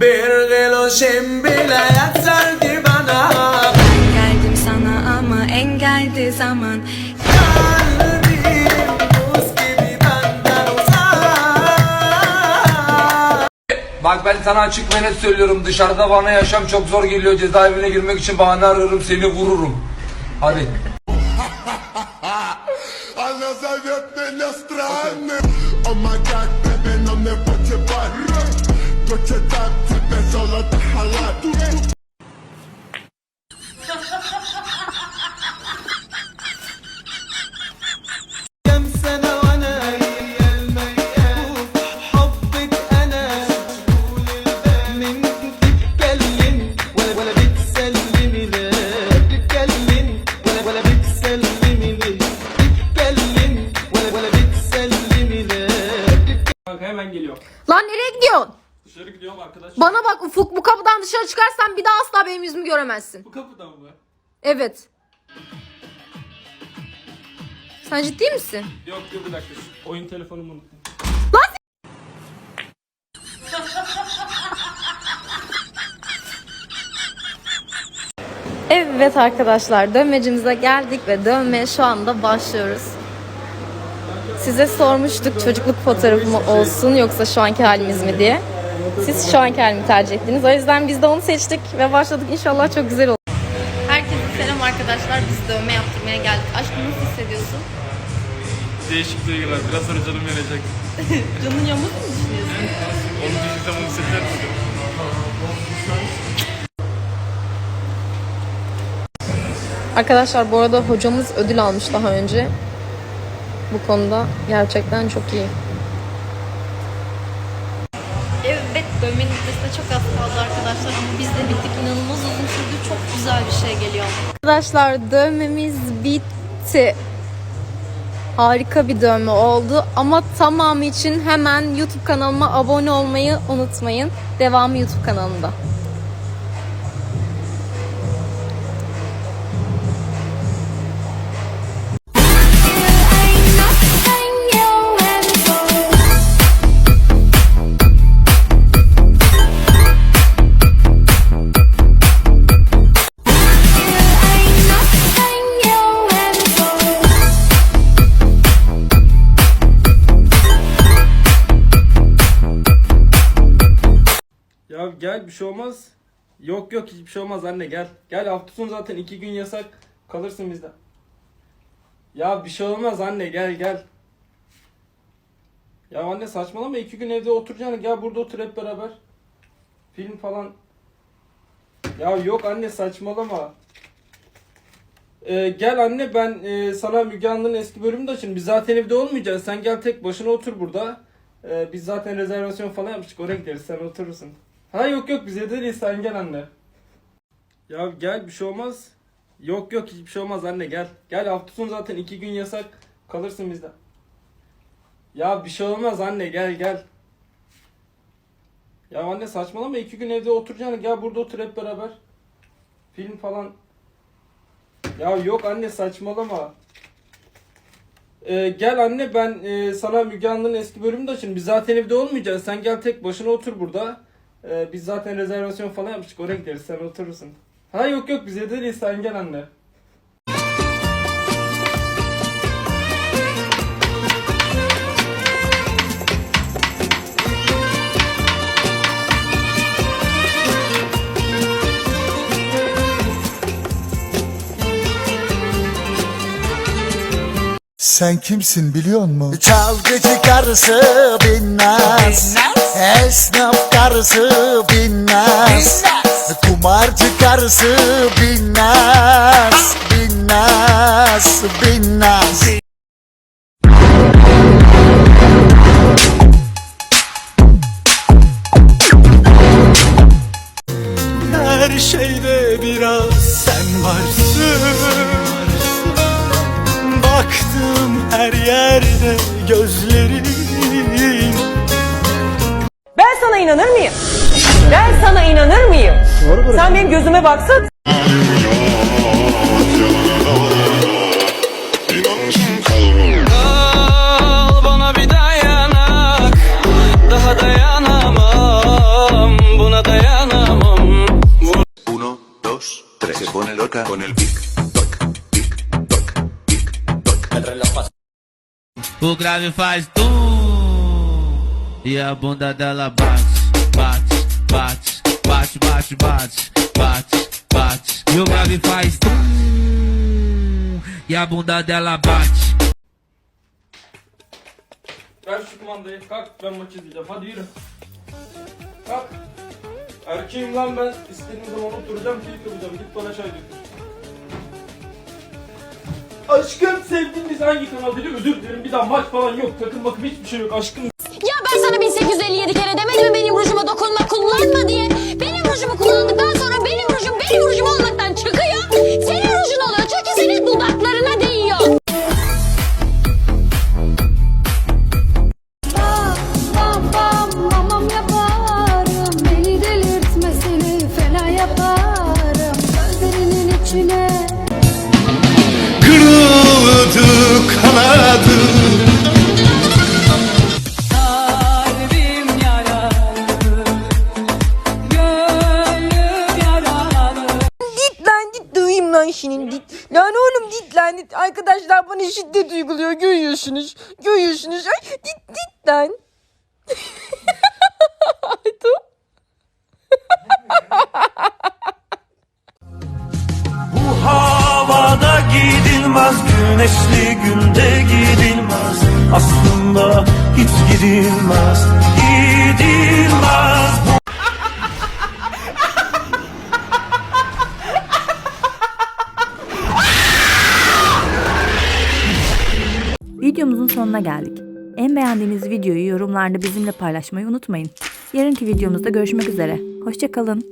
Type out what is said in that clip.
Bir gülüşün bile yeterdi bana Geldim sana ama engeldi zaman Kalbim buz gibi benden uzak Bak ben sana açık ve net söylüyorum dışarıda bana yaşam çok zor geliyor cezaevine girmek için bahane arıyorum seni vururum. Hadi. Она зовет меня странным О май гад, Geliyor. Lan nereye gidiyorsun? Dışarı gidiyorum arkadaş. Bana bak Ufuk bu kapıdan dışarı çıkarsan bir daha asla benim yüzümü göremezsin. Bu kapıdan mı? Evet. Sen ciddi misin? Yok dur bir dakika. Şu Oyun telefonumu unuttum. Evet arkadaşlar dönmecimize geldik ve dönmeye şu anda başlıyoruz. Size sormuştuk çocukluk fotoğrafı mı olsun yoksa şu anki halimiz mi diye. Siz şu anki halimi tercih ettiniz. O yüzden biz de onu seçtik ve başladık. İnşallah çok güzel olur. Herkese selam arkadaşlar. Biz dövme yaptırmaya geldik. Aşkım nasıl hissediyorsun? Değişik duygular. Biraz sonra canım yanacak. Canın yamuk mu düşünüyorsun? Onu düşünsem onu misin? Arkadaşlar bu arada hocamız ödül almış daha önce. Bu konuda gerçekten çok iyi. Evet dövmenin bitmesine çok az kaldı arkadaşlar ama biz de bittik inanılmaz uzun sürdü çok güzel bir şey geliyor. Arkadaşlar dövmemiz bitti. Harika bir dövme oldu ama tamamı için hemen YouTube kanalıma abone olmayı unutmayın. Devamı YouTube kanalında. Ya gel bir şey olmaz. Yok yok hiçbir şey olmaz anne gel. Gel hafta sonu zaten iki gün yasak. Kalırsın bizde. Ya bir şey olmaz anne gel gel. Ya anne saçmalama iki gün evde oturacaksın. Gel burada otur hep beraber. Film falan. Ya yok anne saçmalama. Ee, gel anne ben e, sana Müge Anlı'nın eski bölümünü de açayım. Biz zaten evde olmayacağız. Sen gel tek başına otur burada. Ee, biz zaten rezervasyon falan yapmıştık. Oraya gideriz. Sen oturursun. Ha yok yok biz evde değiliz. Sen gel anne. Ya gel bir şey olmaz. Yok yok hiçbir şey olmaz anne gel. Gel hafta sonu zaten iki gün yasak. Kalırsın bizde. Ya bir şey olmaz anne gel gel. Ya anne saçmalama iki gün evde oturacaksın. Gel burada otur hep beraber. Film falan. Ya yok anne saçmalama. Ee, gel anne ben e, sana Müge Anlı'nın eski bölümünü de açayım. Biz zaten evde olmayacağız. Sen gel tek başına otur burada. Ee, biz zaten rezervasyon falan yapmıştık. Oraya gideriz. Sen oturursun. Ha yok yok biz evde değiliz. Sen gel anne. Sen kimsin biliyor musun? Çalgıcı karısı binnaz Esnaf karısı binnaz Kumarcı karısı binnaz Binnaz, binnaz Her şeyde biraz sen varsın. Baktım her yerde gözlerin ben sana inanır mıyım? Ben sana inanır mıyım? Doğru Sen benim gözüme baksın. Al bana bir dayanak Daha dayanamam Buna dayanamam Uno, dos, tres Se pone loca con el pic toc, pic toc, pic toc El reloj pasa O grave faz tudo e a bunda dela bate, bate, bate, bate, bate, bate, bate, bate. E o grave faz tum E a bunda dela bate. Ver şu kumandayı. Kalk ben maç izleyeceğim. Hadi yürü. Kalk. Erkeğim lan ben. İstediğim zaman oturacağım. Keyif yapacağım. Git bana çay dökür. Aşkım sevdiğimiz hangi kanal dedi özür dilerim. Bir daha maç falan yok. Takım bakım hiçbir şey yok. Aşkım benim rujum benim lan dit. Lan oğlum dit dit. Arkadaşlar bana şiddet uyguluyor görüyorsunuz. Görüyorsunuz. Ay dit dit lan. Bu havada gidilmez Güneşli günde gidilmez Aslında hiç gidilmez Gidilmez Videomuzun sonuna geldik. En beğendiğiniz videoyu yorumlarda bizimle paylaşmayı unutmayın. Yarınki videomuzda görüşmek üzere. Hoşçakalın.